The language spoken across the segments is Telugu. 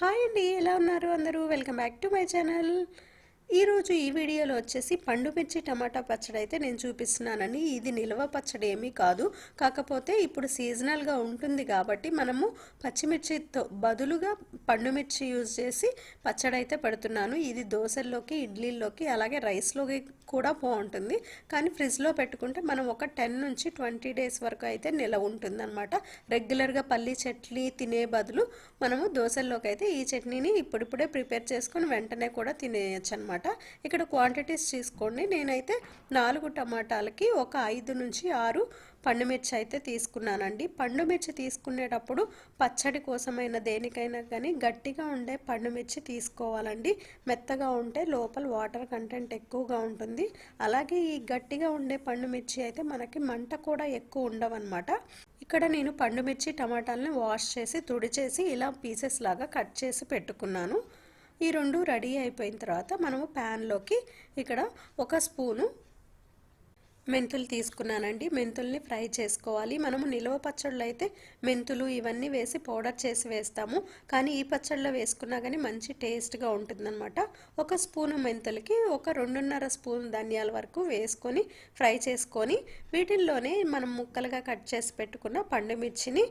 హాయ్ అండి ఎలా ఉన్నారు అందరూ? Welcome back to my channel. ఈరోజు ఈ వీడియోలో వచ్చేసి పండు మిర్చి టమాటా పచ్చడి అయితే నేను చూపిస్తున్నానండి. ఇది నిల్వ పచ్చడి ఏమీ కాదు. కాకపోతే ఇప్పుడు సీజనల్గా ఉంటుంది కాబట్టి మనము పచ్చిమిర్చితో బదులుగా పండు మిర్చి యూజ్ చేసి పచ్చడి అయితే పెడుతున్నాను. ఇది దోశల్లోకి ఇడ్లీల్లోకి అలాగే రైస్లోకి కూడా బాగుంటుంది. కానీ ఫ్రిడ్జ్లో పెట్టుకుంటే మనం ఒక టెన్ నుంచి ట్వంటీ డేస్ వరకు అయితే నిలవ ఉంటుందన్నమాట. రెగ్యులర్గా పల్లి చట్నీ తినే బదులు మనము దోశల్లోకి అయితే ఈ చట్నీని ఇప్పుడిప్పుడే ప్రిపేర్ చేసుకొని వెంటనే కూడా తినేయచ్చు అనమాట ఇక్కడ క్వాంటిటీస్ తీసుకోండి నేనైతే నాలుగు టమాటాలకి ఒక ఐదు నుంచి ఆరు పండుమిర్చి అయితే తీసుకున్నానండి. పండుమిర్చి తీసుకునేటప్పుడు పచ్చడి కోసమైన దేనికైనా కానీ గట్టిగా ఉండే పండుమిర్చి తీసుకోవాలండి. మెత్తగా ఉంటే లోపల వాటర్ కంటెంట్ ఎక్కువగా ఉంటుంది. అలాగే ఈ గట్టిగా ఉండే పండుమిర్చి అయితే మనకి మంట కూడా ఎక్కువ ఉండవన్నమాట. ఇక్కడ నేను పండుమిర్చి టమాటాలని వాష్ చేసి తుడిచేసి ఇలా పీసెస్ లాగా కట్ చేసి పెట్టుకున్నాను. ఈ రెండు రెడీ అయిపోయిన తర్వాత మనము ప్యాన్లోకి ఇక్కడ ఒక స్పూను మెంతులు తీసుకున్నానండి. మెంతుల్ని ఫ్రై చేసుకోవాలి. మనము నిల్వ పచ్చళ్ళు అయితే మెంతులు ఇవన్నీ వేసి పౌడర్ చేసి వేస్తాము. కానీ ఈ పచ్చళ్ళు వేసుకున్నా కానీ మంచి టేస్ట్గా ఉంటుందన్నమాట. ఒక స్పూను మెంతులకి ఒక రెండున్నర స్పూన్ ధనియాల వరకు వేసుకొని ఫ్రై చేసుకొని వీటిల్లోనే మనం ముక్కలుగా కట్ చేసి పెట్టుకున్న పండుమిర్చిని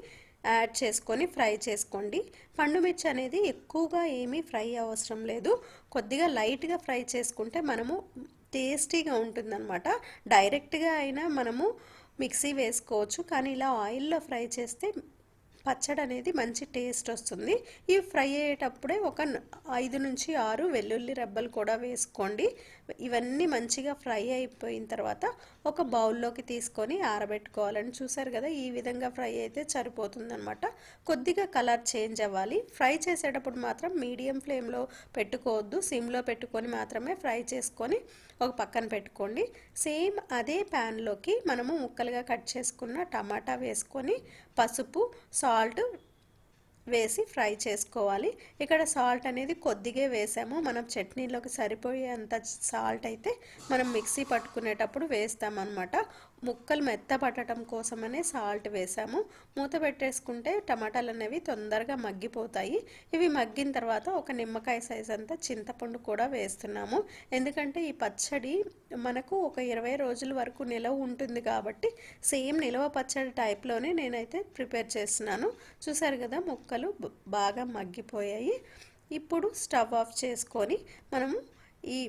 యాడ్ చేసుకొని ఫ్రై చేసుకోండి. పండుమిర్చి అనేది ఎక్కువగా ఏమీ ఫ్రై అవసరం లేదు. కొద్దిగా లైట్గా ఫ్రై చేసుకుంటే మనము టేస్టీగా ఉంటుందన్నమాట. డైరెక్ట్గా అయినా మనము మిక్సీ వేసుకోవచ్చు. కానీ ఇలా ఆయిల్లో ఫ్రై చేస్తే పచ్చడి అనేది మంచి టేస్ట్ వస్తుంది. ఇవి ఫ్రై అయ్యేటప్పుడే ఒక ఐదు నుంచి ఆరు వెల్లుల్లి రెబ్బలు కూడా వేసుకోండి. ఇవన్నీ మంచిగా ఫ్రై అయిపోయిన తర్వాత ఒక బౌల్లోకి తీసుకొని ఆరబెట్టుకోవాలని చూసారు కదా ఈ విధంగా ఫ్రై అయితే సరిపోతుందనమాట కొద్దిగా కలర్ చేంజ్ అవ్వాలి. ఫ్రై చేసేటప్పుడు మాత్రం మీడియం ఫ్లేమ్లో పెట్టుకోవద్దు. సిమ్లో పెట్టుకొని మాత్రమే ఫ్రై చేసుకొని ఒక పక్కన పెట్టుకోండి. సేమ్ అదే ప్యాన్లోకి మనము ముక్కలుగా కట్ చేసుకున్న టమాటా వేసుకొని పసుపు సాల్ట్ సాల్ట్ వేసి ఫ్రై చేసుకోవాలి. ఇక్కడ సాల్ట్ అనేది కొద్దిగా వేసాము. మనం చట్నీలోకి సరిపోయేంత సాల్ట్ అయితే మనం మిక్సీ పట్టుకునేటప్పుడు వేస్తామన్నమాట. ముక్కలు మెత్తపట్టడం కోసమనే సాల్ట్ వేసాము. మూత పెట్టేసుకుంటే టమాటాలు అనేవి తొందరగా మగ్గిపోతాయి. ఇవి మగ్గిన తర్వాత ఒక నిమ్మకాయ సైజ్ అంతా చింతపండు కూడా వేస్తున్నాము. ఎందుకంటే ఈ పచ్చడి మనకు ఒక ఇరవై రోజుల వరకు నిలవ ఉంటుంది కాబట్టి సేమ్ నిలవ పచ్చడి టైప్లోనే నేనైతే ప్రిపేర్ చేస్తున్నాను. చూసారు కదా ముక్కలు బాగా మగ్గిపోయాయి. ఇప్పుడు స్టవ్ ఆఫ్ చేసుకొని మనము ఈ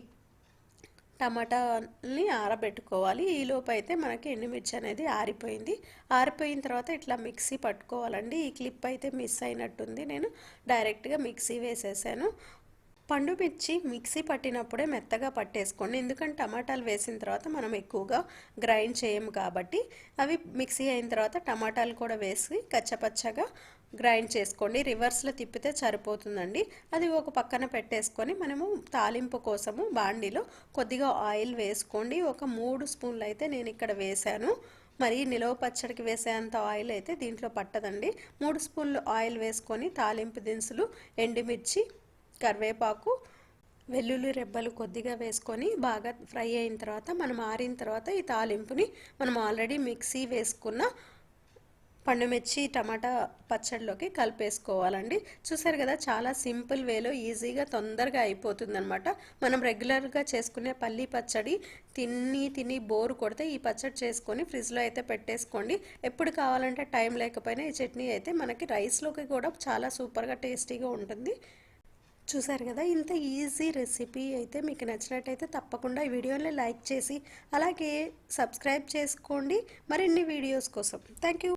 టమాటాని ఆరబెట్టుకోవాలి. ఈలోపు అయితే మనకి ఎండుమిర్చి అనేది ఆరిపోయింది. ఆరిపోయిన తర్వాత ఇట్లా మిక్సీ పట్టుకోవాలండి. ఈ క్లిప్ అయితే మిస్ అయినట్టుంది. నేను డైరెక్ట్గా మిక్సీ వేసేసాను. పండు మిర్చి మిక్సీ పట్టినప్పుడే మెత్తగా పట్టేసుకోండి. ఎందుకంటే టమాటాలు వేసిన తర్వాత మనం ఎక్కువగా గ్రైండ్ చేయము కాబట్టి అవి మిక్సీ అయిన తర్వాత టమాటాలు కూడా వేసి కచ్చపచ్చగా గ్రైండ్ చేసుకోండి. రివర్స్లో తిప్పితే సరిపోతుందండి. అది ఒక పక్కన పెట్టేసుకొని మనము తాలింపు కోసము బాండీలో కొద్దిగా ఆయిల్ వేసుకోండి. ఒక మూడు స్పూన్లు అయితే నేను ఇక్కడ వేశాను. మరి నిలవ పచ్చడికి వేసేంత ఆయిల్ అయితే దీంట్లో పట్టదండి. మూడు స్పూన్లు ఆయిల్ వేసుకొని తాలింపు దినుసులు ఎండుమిర్చి కరివేపాకు వెల్లుల్లి రెబ్బలు కొద్దిగా వేసుకొని బాగా ఫ్రై అయిన తర్వాత మనం ఆరిన తర్వాత ఈ తాలింపుని మనం ఆల్రెడీ మిక్సీ వేసుకున్న పండుమిర్చి టమాటా పచ్చడిలోకి కలిపేసుకోవాలండి. చూసారు కదా చాలా సింపుల్ వేలో ఈజీగా తొందరగా అయిపోతుందనమాట మనం రెగ్యులర్గా చేసుకునే పల్లి పచ్చడి తిని తిని బోరు కొడితే ఈ పచ్చడి చేసుకొని ఫ్రిడ్జ్లో అయితే పెట్టేసుకోండి. ఎప్పుడు కావాలంటే టైం లేకపోయినా ఈ చట్నీ అయితే మనకి రైస్లోకి కూడా చాలా సూపర్గా టేస్టీగా ఉంటుంది. చూసారు కదా ఇంత ఈజీ రెసిపీ అయితే మీకు నచ్చినట్టయితే తప్పకుండా ఈ వీడియోని లైక్ చేసి అలాగే సబ్స్క్రైబ్ చేసుకోండి. మరిన్ని వీడియోస్ కోసం. Thank you